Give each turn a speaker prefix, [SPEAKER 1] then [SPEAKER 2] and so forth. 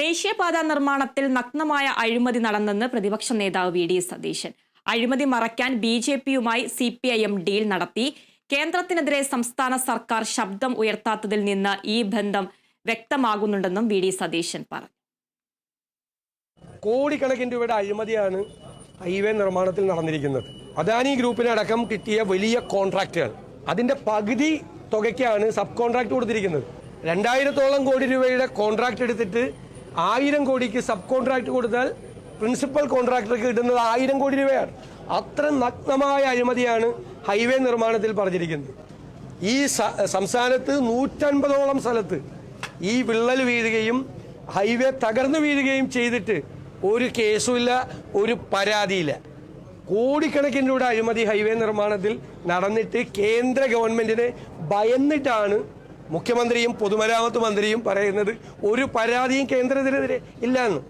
[SPEAKER 1] ദേശീയപാത നിർമ്മാണത്തിൽ നഗ്നമായ അഴിമതി നടന്നെന്ന് പ്രതിപക്ഷ നേതാവ് വി ഡി സതീശൻ. അഴിമതി മറയ്ക്കാൻ ബി ജെ പിയുമായി C P I M deal നടത്തി. കേന്ദ്രത്തിനെതിരെ സംസ്ഥാന സർക്കാർ ശബ്ദം ഉയർത്താത്തതിൽ നിന്ന് ഈ ബന്ധം വ്യക്തമാകുന്നുണ്ടെന്നും വി ഡി സതീശൻ പറഞ്ഞു.
[SPEAKER 2] കോടിക്കണക്കിന് രൂപയുടെ അഴിമതിയാണ് ഹൈവേ നിർമ്മാണത്തിൽ നടന്നിരിക്കുന്നത്. അദാനി ഗ്രൂപ്പിനടക്കം കിട്ടിയ വലിയ കോൺട്രാക്റ്റുകൾ. അതിന്റെ പകുതി തുകയ്ക്കാണ് സബ് കോൺട്രാക്ട് കൊടുത്തിരിക്കുന്നത്. രണ്ടായിരത്തോളം കോടി രൂപയുടെ കോൺട്രാക്ട് എടുത്തിട്ട് ആയിരം കോടിക്ക് സബ് കോൺട്രാക്ട് കൊടുത്താൽ പ്രിൻസിപ്പൽ കോൺട്രാക്ടർക്ക് കിട്ടുന്നത് ആയിരം കോടി രൂപയാണ്. അത്ര നഗ്നമായ അഴിമതിയാണ് ഹൈവേ നിർമ്മാണത്തിൽ പറഞ്ഞിരിക്കുന്നത്. ഈ സംസ്ഥാനത്ത് നൂറ്റൻപതോളം സ്ഥലത്ത് ഈ വിള്ളൽ വീഴുകയും ഹൈവേ തകർന്നു വീഴുകയും ചെയ്തിട്ട് ഒരു കേസുമില്ല ഒരു പരാതിയില്ല. കോടിക്കണക്കിന് രൂപയുടെ അഴിമതി ഹൈവേ നിർമ്മാണത്തിൽ നടന്നിട്ട് കേന്ദ്ര ഗവൺമെന്റിനെ ഭയന്നിട്ടാണ് മുഖ്യമന്ത്രിയും പൊതുമരാമത്ത് മന്ത്രിയും പറയുന്നത് ഒരു പരാതിയും കേന്ദ്രത്തിനെതിരെ ഇല്ല എന്ന്